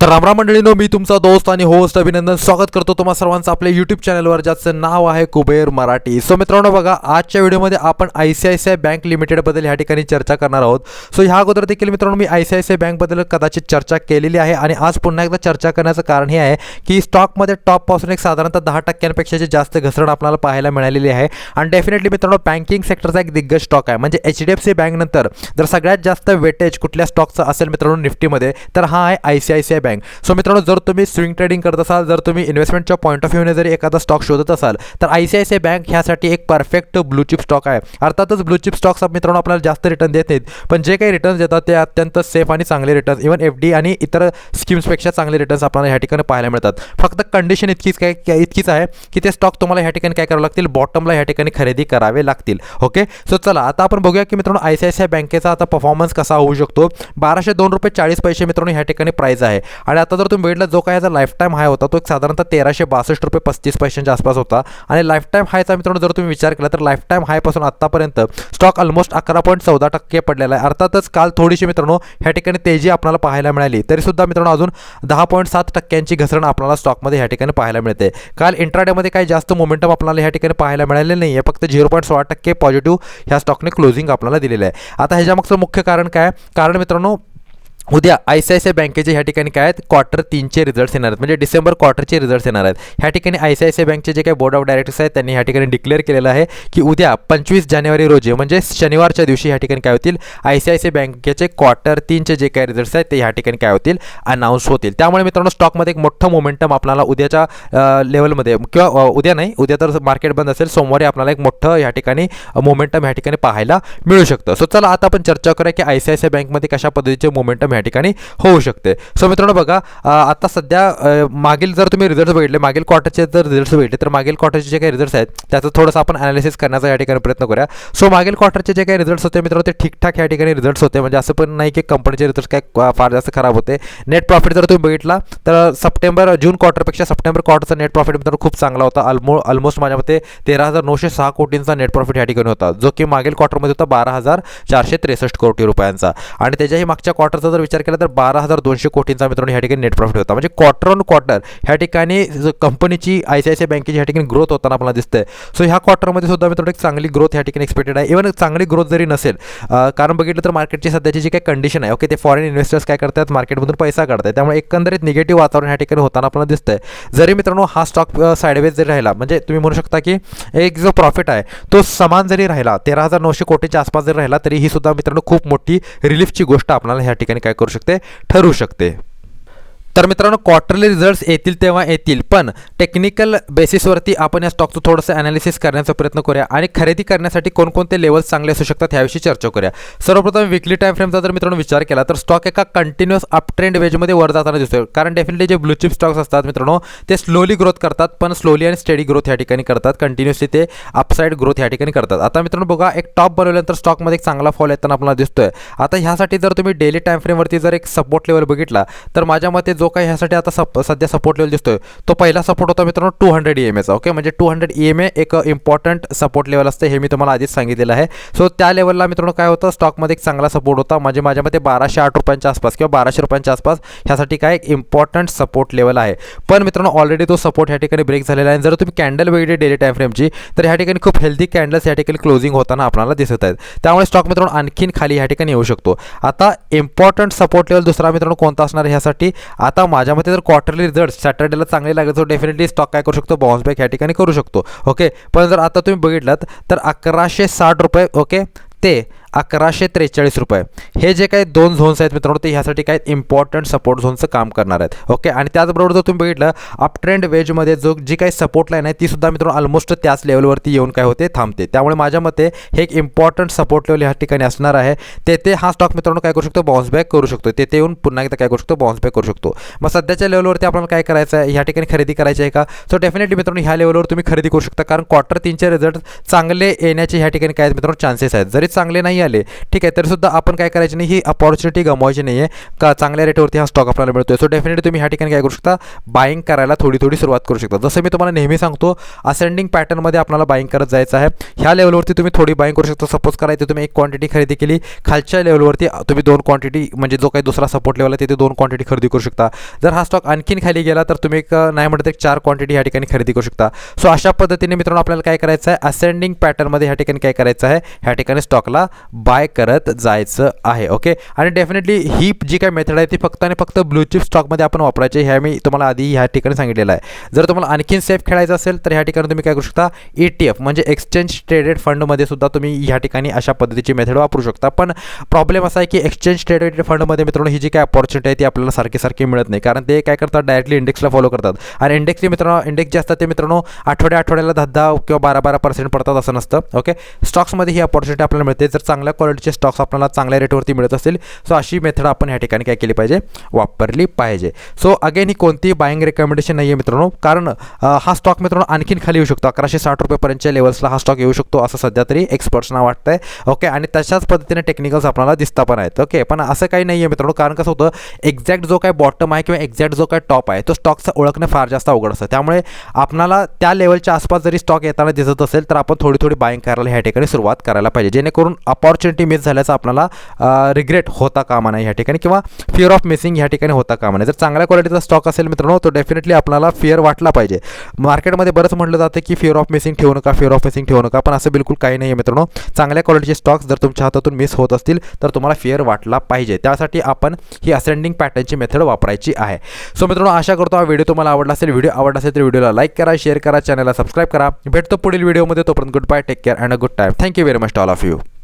तर रामराम मंडळीनो मी तुमचा दोस्त आणि होस्ट अभिनंदन स्वागत करतो तुम्हा सर्वांचं आपल्या यूट्यूब चॅनलवर ज्याचं नाव आहे कुबेर मराठी. सो मित्रांनो बघा आजच्या व्हिडिओमध्ये आपण I C I C I bank लिमिटेडबद्दल ह्या ठिकाणी चर्चा करणार आहोत. सो ह्या अगोदर देखील मित्रांनो मी I C I C I बँकबद्दल कदाचित चर्चा केलेली आहे आणि आज पुन्हा एकदा चर्चा करण्याचं कारण हे आहे की स्टॉकमध्ये टॉपपासून एक साधारणतः दहा टक्क्यांपेक्षाची जास्त घसरण आपल्याला पाहायला मिळालेली आहे. आणि डेफिनेटली मित्रांनो बँकिंग सेक्टरचा एक दिग्गज स्टॉक आहे. म्हणजे एच डी एफ सी बँकनंतर जर सगळ्यात जास्त वेटेज कुठल्या स्टॉकचं असेल मित्रांनो निफ्टीमध्ये तर हा आहे I C I C I bank so मित्रांनो जर तुम्ही स्विंग ट्रेडिंग करत असाल जर तुम्ही इन्व्हेस्टमेंटच्या पॉईंट ऑफ व्ह्यूने जरी एखादा स्टॉक शोधत असाल तर I C I C I bank ह्यासाठी एक परफेक्ट ब्लू चिप स्टॉक आहे. अर्थातच ब्लू चिप स्टॉक्स मित्रांनो आपल्याला जास्त रिटर्न देत नाहीत पण जे काही रिटर्न्स देतात ते अत्यंत सेफ आणि चांगले रिटर्न्स इव्हन एफ डी आणि इतर स्कीम्सपेक्षा चांगले रिटर्न्स आपल्याला ह्या ठिकाणी पाहायला मिळतात. फक्त कंडिशन इतकीच काय काय- इतकीच आहे की ते स्टॉक तुम्हाला ह्या ठिकाणी काय करावं लागतील? बॉटमला ह्या ठिकाणी खरेदी करावे लागतील. ओके सो चला आता आपण बघूया की मित्रांनो I C I C I बँकेचा आता परफॉर्मन्स कसा होऊ शकतो? बाराशे दोन रुपये चाळीस पैसे मित्रांनो ह्या ठिकाणी प्राईज आहे. आणि आता जर तुम्ही बघितलं जो काय याचा लाईफ टाईम हाय होता तो एक साधारणतः तेराशे बासष्ट रुपये पस्तीस पैशांच्या आसपास होता. आणि लाईफ टाईम हायचा मित्रांनो जर तुम्ही विचार केला तर लाईफ टाईम हायपासून आत्तापर्यंत स्टॉक ऑलमोस्ट अकरा पॉईंट चौदा टक्के पडलेला आहे. अर्थातच काल थोडीशी मित्रांनो ह्या ठिकाणी तेजी आपल्याला पाहायला मिळाली. तरीसुद्धा मित्रांनो अजून दहा पॉईंट सात टक्क्यांची घसरण आपल्याला स्टॉकमध्ये ह्या ठिकाणी पाहायला मिळते. काल इंट्राडेमध्ये काही जास्त मोमेंटम आपल्याला ह्या ठिकाणी पाहायला मिळाले नाही आहे फक्त झिरो पॉईंट सोळा टक्के पॉझिटिव्ह ह्या स्टॉकने क्लोजिंग आपल्याला दिलेलं आहे. आता ह्याच्यामागचं मुख्य कारण काय? कारण मित्रांनो उद्या I C I C I बँकेचे ह्या ठिकाणी काय आहेत? क्वार्टर तीनचे रिझल्ट्स येणार आहेत. म्हणजे डिसेंबर क्वार्टरचे रिझल्ट्स येणार आहेत. ह्या ठिकाणी I C I C I बँकचे जे काही बोर्ड ऑफ डायरेक्टर्स आहेत त्यांनी ह्या ठिकाणी डिक्लेअर केलेलं आहे की उद्या पंचवीस जानेवारी रोजी म्हणजे शनिवारच्या दिवशी ह्या ठिकाणी काय होतील? I C I C I बँकेचे क्वार्टर तीनचे जे काही रिझल्ट्स आहेत ते ह्या ठिकाणी काय होतील? अनाऊन्स होतील. त्यामुळे मित्रांनो स्टॉकमध्ये एक मोठं मोमेंटम आपल्याला उद्याच्या लेवलमध्ये किंवा उद्या नाही उद्या तर मार्केट बंद असेल सोमवारी आपल्याला एक मोठं ह्या ठिकाणी मोमेंटम ह्या ठिकाणी पाहायला मिळू शकतं. सो चला आता आपण चर्चा करूया की I C I C I बँकमध्ये कशा पद्धतीचे मोमेंटम या ठिकाणी होऊ शकते. सो मित्रांनो बघा आता सध्या मागील जर तुम्ही रिझल्ट बघितले मागील क्वार्टरचे जर रिझल्ट बघितले तर मागील क्वार्टरचे जे काही रिझल्ट आहेत त्याचं थोडंसं आपण अनालिसिस करण्याचा या ठिकाणी प्रयत्न करूया. सो मागील क्वार्टरचे जे काही रिझल्ट्स होते मित्रांनो ते ठीकठाक या ठिकाणी रिझल्ट्स होते. म्हणजे असं पण नाही की कंपनीचे रिझल्ट काय फार जास्त खराब होते. नेट प्रॉफिट जर तुम्ही बघितला तर सप्टेंबर जून क्वार्टरपेक्षा सप्टेंबर क्वार्टरचा नेट प्रॉफिट मित्रांनो खूप चांगला होता. ऑलमो ऑलमोस्ट माझ्या मते तेरा हजार नऊशे सहा कोटींचा नेट प्रॉफिट या ठिकाणी होता जो की मागील क्वार्टरमध्ये होता बारा हजार चारशे त्रेसष्ट कोटी रुपयांचा. आणि त्याच्याही मागच्या क्वार्टरचा जर विचार केला तर बारा हजार दोनशे कोटींचा मित्रांनो ह्या ठिकाणी नेट प्रॉफिट होता. म्हणजे क्वार्टर ऑन क्वार्टर ह्या ठिकाणी कंपनीची I C I C I बँकेची ह्या ठिकाणी ग्रोथ होताना आपल्याला दिसतंय. सो ह्या क्वार्टरमध्ये सुद्धा मित्रांनो एक चांगली ग्रोथ ह्या ठिकाणी एक्सपेक्टेड आहे. इव्हन चांगली ग्रोथ जरी नसेल कारण बघितलं तर मार्केटची सध्याची जी काही कंडिशन आहे ओके ते फॉरेन इन्व्हेस्टर्स काय करतात? मार्केटमधून पैसा काढतात त्यामुळे एकंदरीत निगेटिव्ह वातावरण ह्या ठिकाणी होताना आपल्याला दिसतंय. जरी मित्रांनो हा स्टॉक साईडवेज जरी राहिला म्हणजे तुम्ही म्हणू शकता की एक जो प्रॉफिट आहे तो समान जरी राहिला तेरा हजार नऊशे कोटीच्या आसपास जरी राहिला तरी ही सुद्धा मित्रांनो खूप मोठी रिलीफची गोष्ट आपल्याला ह्या ठिकाणी काय करू शकते ठरू शकते. तर मित्रांनो क्वार्टरली रिझल्ट्स येतील तेव्हा येतील पण टेक्निकल बेसिसवरती आपण या स्टॉकचं थोडंसं अनालिसिस करण्याचा प्रयत्न करूया आणि खरेदी करण्यासाठी कोणकोणते लेवल्स चांगले असू शकतात ह्याविषयी चर्चा करूया. सर्वप्रथम विकली टाइम फ्रेमचा जर मित्रांनो विचार केला तर स्टॉक एका कंटिन्युअस अप ट्रेंड वेजमध्ये वर जाताना दिसतोय. कारण डेफिनेटली जे ब्लूचिप स्टॉक्स असतात मित्रांनो ते स्लोली ग्रोथ करतात पण स्लोली आणि स्टेडी ग्रोथ या ठिकाणी करतात. कंटिन्युअसली ते अपसाईड ग्रोथ या ठिकाणी करतात. आता मित्रांनो बघा एक टॉप बनवल्यानंतर स्टॉकमध्ये एक चांगला फॉल येताना आपल्याला दिसतोय. आता ह्यासाठी जर तुम्ही डेली टाइम फ्रेमवरती जर एक सपोर्ट लेवल बघितला तर माझ्या मते जो काय ह्यासाठी आता सप सध्या सपोर्ट लेवल दिसतोय. तो पहिला सपोर्ट होता मित्रांनो टू हंड्रेड ई एम एचा ओके म्हणजे two hundred E M A एक इम्पॉर्टंट सपोर्ट लेवल असते हे मी तुम्हाला आधीच सांगितलेलं आहे. सो त्या लेवलला मित्रांनो काय होतं? स्टॉकमध्ये एक चांगला सपोर्ट होता. म्हणजे माझ्या मते बाराशे आठ रुपयांच्या आसपास किंवा बाराशे रुपयांच्या आसपास ह्यासाठी काय एक इम्पॉर्टंट सपोर्ट लेवल आहे. पण मित्रांनो ऑलरेडी तो सपोर्ट ह्या ठिकाणी ब्रेक झालेला आहे. जर तुम्ही कॅन्डल बघितली डेली टाइम फ्रेमची तर ह्या ठिकाणी खूप हेल्दी कॅन्डल्स या ठिकाणी क्लोजिंग होताना आपल्याला दिसत आहेत. त्यामुळे स्टॉक मित्रांनो आणखीन खाली ह्या ठिकाणी येऊ शकतो. आता इम्पॉर्टंट सपोर्ट लेवल दुसरा मित्रांनो कोणता असणार ह्यासाठी? आता आता माझ्या मते जर क्वार्टरली रिझल्ट सॅटर्डेला चांगले लागले तर डेफिनेटली स्टॉक काय करू शकतो बाउन्स बॅक ह्या ठिकाणी करू शकतो. ओके पण जर आता तुम्ही बघितलात तर अकराशे साठ रुपये ओके ते अकराशे त्रेचाळीस रुपये. हे जे काही दोन झोन्स आहेत मित्रांनो ते ह्यासाठी काय इम्पॉर्टंट सपोर्ट झोनचं काम करणार आहेत. ओके आणि त्याचबरोबर जर तुम्ही बघितलं अप ट्रेंड वेजमध्ये जो जी काही सपोर्ट लाईन आहे ती सुद्धा मित्रांनो ऑलमोस्ट त्याच लेवलवरती येऊन काय होते थांबते. त्यामुळे माझ्या मते हे एक इम्पॉर्टंट सपोर्ट लेवल ह्या ठिकाणी असणार आहे. तेथे हा स्टॉक मित्रांनो काय करू शकतो बाउन्स बॅक करू शकतो. तेथे येऊन पुन्हा एकदा काय करू शकतो बाउन्स बॅक करू शकतो. मग सध्याच्या लेवलवरती आपल्याला काय करायचं आहे? ह्या ठिकाणी खरेदी करायची आहे का? सो डेफिनेटली मित्रांनो ह्या लेवलवर तुम्ही खरेदी करू शकता. कारण क्वार्टर तीनचे रिझल्ट चांगले येण्याचे ह्या ठिकाणी काय मित्रांनो चान्सेस आहेत. जरी चांगले नाही मिळाले ठीक आहे तरीसुद्धा आपण काय करायची नाही ही अपॉर्च्युनिटी गमवायची नाही आहे का चांगल्या रेटवरती हा स्टॉक आपल्याला मिळतोय? सो डेफिनेटली तुम्ही ह्या ठिकाणी काय करू शकता बाईंग करायला थोडी थोडी सुरुवात करू शकता. जसं मी तुम्हाला नेहमी सांगतो असेंडिंग पॅटर्नमध्ये आपल्याला बाईंग करत जायचं आहे. ह्या लेवलवरती तुम्ही थोडी बाईंग करू शकता. सपोज करायचं तुम्ही एक क्वांटिटी खरेदी केली. खालच्या लेवलवरती तुम्ही दोन क्वांटिटी म्हणजे जो काही दुसरा सपोर्ट लेवल आहे तिथे दोन क्वांटिटी खरेदी करू शकता. जर हा स्टॉक आणखीन खाली गेला तर तुम्ही एक नाही म्हणत एक चार क्वांटिटी ह्या ठिकाणी खरेदी करू शकता. सो अशा पद्धतीने मित्रांनो आपल्याला काय करायचं आहे? असेंडिंग पॅटर्नमध्ये ह्या ठिकाणी काय करायचं आहे? ह्या ठिकाणी स्टॉकला बाय करत जायचं आहे ओके आणि डेफिनेटली ही जी काय मेथड आहे ती फक्त आणि फक्त ब्लूचिप स्टॉकमध्ये आपण वापरायची. ह्या मी तुम्हाला आधी ह्या ठिकाणी सांगितलेलं आहे. जर तुम्हाला आणखीन सेफ खेळायचं असेल तर ह्या ठिकाणी तुम्ही काय करू शकता? ई टी एफ म्हणजे एक्सचेंज ट्रेडेड फंडमध्ये सुद्धा तुम्ही ह्या ठिकाणी अशा पद्धतीची मेथड वापरू शकता. पण प्रॉब्लेम असा आहे की एक्सचेंज ट्रेडेड फंडमध्ये मित्रांनो ही जी काय अपॉर्च्युनिटी आहे ती आपल्याला सारखी सारखी मिळत नाही. कारण ते काय करतात? डायरेक्टली इंडेक्सला फॉलो करतात. आणि इंडेक्सली मित्रांनो इंडेक्स जे असतात ते मित्रांनो आठवड्या आठवड्याला दहा दहा किंवा बारा बारा पर्सेंट पडतात असं नसतं ओके स्टॉक्समध्ये ही अपॉर्च्युनिटी आपल्याला मिळते. जर चांगल्या क्वालिटीचे स्टॉक्स आपल्याला चांगल्या रेटवरती मिळत असतील. सो अशी मेथड आपण ह्या ठिकाणी काय केली पाहिजे? वापरली पाहिजे. सो अगेन ही कोणतीही बाईंग रेकमेंडेशन नाही आहे मित्रांनो. कारण हा स्टॉक मित्रांनो आणखीन खाली येऊ शकतो. अकराशे साठ रुपयेपर्यंतच्या लेवल्सला हा स्टॉक येऊ शकतो असं सध्या तरी एक्सपर्ट्सना आहे ओके आणि तशाच पद्धतीने टेक्निकल्स आपल्याला दिसता पण आहेत. ओके पण असं काही नाही आहे मित्रांनो. कारण कसं होतं एक्झॅक्ट जो काय बॉटम आहे किंवा एक्झॅक्ट जो काय टॉप आहे तो स्टॉकचा ओळखणं फार जास्त अवघड असतं. त्यामुळे आपणाला त्या लेवलच्या आसपास जरी स्टॉक येताना दिसत असेल तर आपण थोडी थोडी बाईंग करायला ह्या ठिकाणी सुरुवात करायला पाहिजे. जेणेकरून अपॉर्च्युनिटी मिस झाल्याचा आपल्याला रिग्रेट होता कामा नाही या ठिकाणी किंवा फिअर ऑफ मिसिंग ह्या ठिकाणी होता कामा नाही जर चांगल्या क्वालिटीचा स्टॉक असेल मित्रांनो तो डेफिनेटली आपल्याला फिअर वाटला पाहिजे. मार्केटमध्ये बरंच म्हटलं जातं की फिअर ऑफ मिसिंग ठेवू नका फिअर ऑफ मिसिंग ठेवू नका पण असं बिलकुल काही नाही आहे मित्रांनो. चांगल्या क्वालिटीचे स्टॉक्स जर तुमच्या हातातून मिस होत असतील तर तुम्हाला फिअर वाटला पाहिजे. त्यासाठी आपण ही असेंडिंग पॅटर्नची मेथड वापरायची आहे. सो मित्रांनो आशा करतो हा व्हिडिओ तुम्हाला आवडला असेल. व्हिडिओ आवडला असेल तर व्हिडिओला लाईक करा शेअर करा चॅनलला सबस्क्राईब करा. भेटतो पुढील व्हिडिओमध्ये तोपर्यंत good bye take care and a good time thank you very much all of you